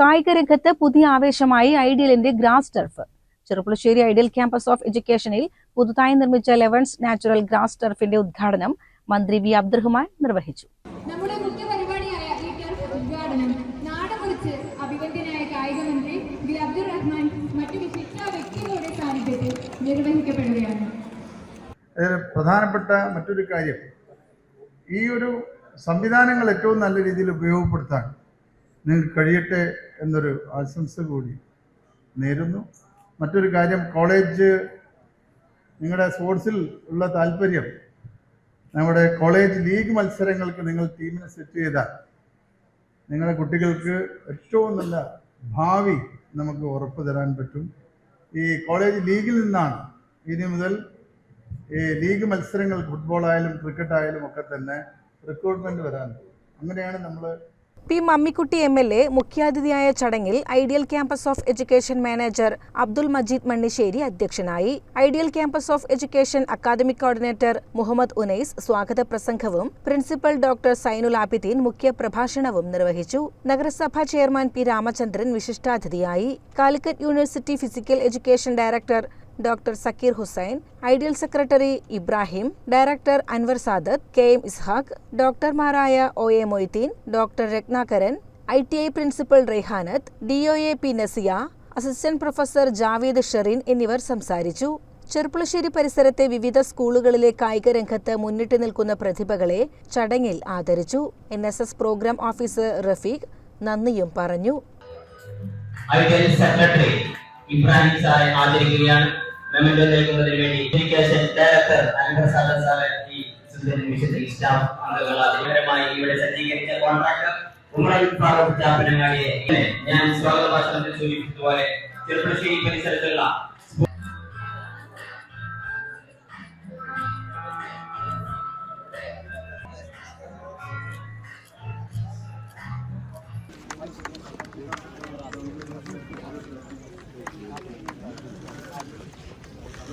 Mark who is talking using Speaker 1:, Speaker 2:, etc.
Speaker 1: കായിക രംഗത്ത് പുതിയ ആവേശമായി ഐഡിയലിന്റെ grass turf. Cherpulassery Ideal campus of എഡ്യൂക്കേഷനിൽ പുതുതായി നിർമ്മിച്ച ലെവൻസ് നാച്ചുറൽ ഗ്രാസ് ടർഫിന്റെ ഉദ്ഘാടനം മന്ത്രി വി അബ്ദുറഹ്മാൻ നിർവഹിച്ചു.
Speaker 2: നമ്മുടെ മുഖ്യ പരിപാടിയായ ഈ ടർഫ് ഉദ്ഘാടനം നാട് കുറിച്ച് അഭിവന്ദ്യനായ കായിക മന്ത്രി വി അബ്ദുറഹ്മാൻ മറ്റു വിശിഷ്ട വ്യക്തികളുടെ സാന്നിധ്യത്തിൽ നിർവഹിക്കപ്പെടുകയാണ്.
Speaker 3: അതിൽ പ്രധാനപ്പെട്ട മറ്റൊരു കാര്യം. ഈ ഒരു സംവിധാനങ്ങൾ ഏറ്റവും നല്ല രീതിയിൽ ഉപയോഗപ്പെടുത്താൻ നിങ്ങൾക്ക് കഴിയട്ടെ എന്നൊരു ആശംസ കൂടി നേരുന്നു. മറ്റൊരു കാര്യം കോളേജ് നിങ്ങളുടെ സ്പോർട്സിൽ ഉള്ള താല്പര്യം നമ്മുടെ കോളേജ് ലീഗ് മത്സരങ്ങൾക്ക് നിങ്ങൾ ടീമിനെ സെറ്റ് ചെയ്താൽ നിങ്ങളുടെ കുട്ടികൾക്ക് ഏറ്റവും നല്ല ഭാവി നമുക്ക് ഉറപ്പ് തരാൻ പറ്റും. ഈ കോളേജ് ലീഗിൽ നിന്നാണ് ഇനി മുതൽ ഈ ലീഗ് മത്സരങ്ങൾ ഫുട്ബോൾ ആയാലും ക്രിക്കറ്റ് ആയാലും ഒക്കെ തന്നെ റിക്രൂട്ട്മെന്റ് വരാൻ അങ്ങനെയാണ് നമ്മൾ
Speaker 1: P Mammikutty M L A മുഖ്യാതിഥിയായ ചടങ്ങിൽ Ideal campus of education manager Abdul Majeed Mannissery അധ്യക്ഷനായി. Ideal campus of education academic coordinator Muhammad Unais സ്വാഗത പ്രസംഗവും പ്രിൻസിപ്പൽ ഡോക്ടർ സൈനുൽ ആബിദ്ദീൻ മുഖ്യ പ്രഭാഷണവും നിർവഹിച്ചു. നഗരസഭാ chairman P Ramachandran വിശിഷ്ടാതിഥിയായി. Calicut university physical education director doctor Zakir Hussain Ideal secretary Ibrahim director Anwar Sadath K M Ishaq ഡോക്ടർമാരായ O A Moideen doctor Ratnakaran I T I principal Raihanath D O A P Nasiya assistant professor Javed Sherin എന്നിവർ സംസാരിച്ചു. ചെർപ്പുളശ്ശേരി പരിസരത്തെ വിവിധ സ്കൂളുകളിലെ കായിക രംഗത്ത് മുന്നിട്ട് നിൽക്കുന്ന പ്രതിഭകളെ ചടങ്ങിൽ ആദരിച്ചു. N S S programme officer Rafeeq നന്ദിയും പറഞ്ഞു.
Speaker 4: സെക്രട്ടറി ഇബ്രാഹിം സാറെ ആദരിക്കുകയാണ്. മെമ്മന്റോ നൽകുന്നതിന് വേണ്ടി എഡ്യൂക്കേഷൻ ഡയറക്ടർ സാദർ സാറെ ഈ സ്റ്റാഫ് അംഗങ്ങൾ അതിപരമായി ഇവിടെ സജ്ജീകരിച്ച കോൺട്രാക്ടർ ഉമർ ഫാറൂഖ് ചാപ്പനങ്ങാടിയെ. ഞാൻ സ്വാഗത ഭാഷണത്തിൽ സൂചിപ്പിച്ചതുപോലെ പരിസരത്തുള്ള
Speaker 5: ഏയ് മുന്നിൽ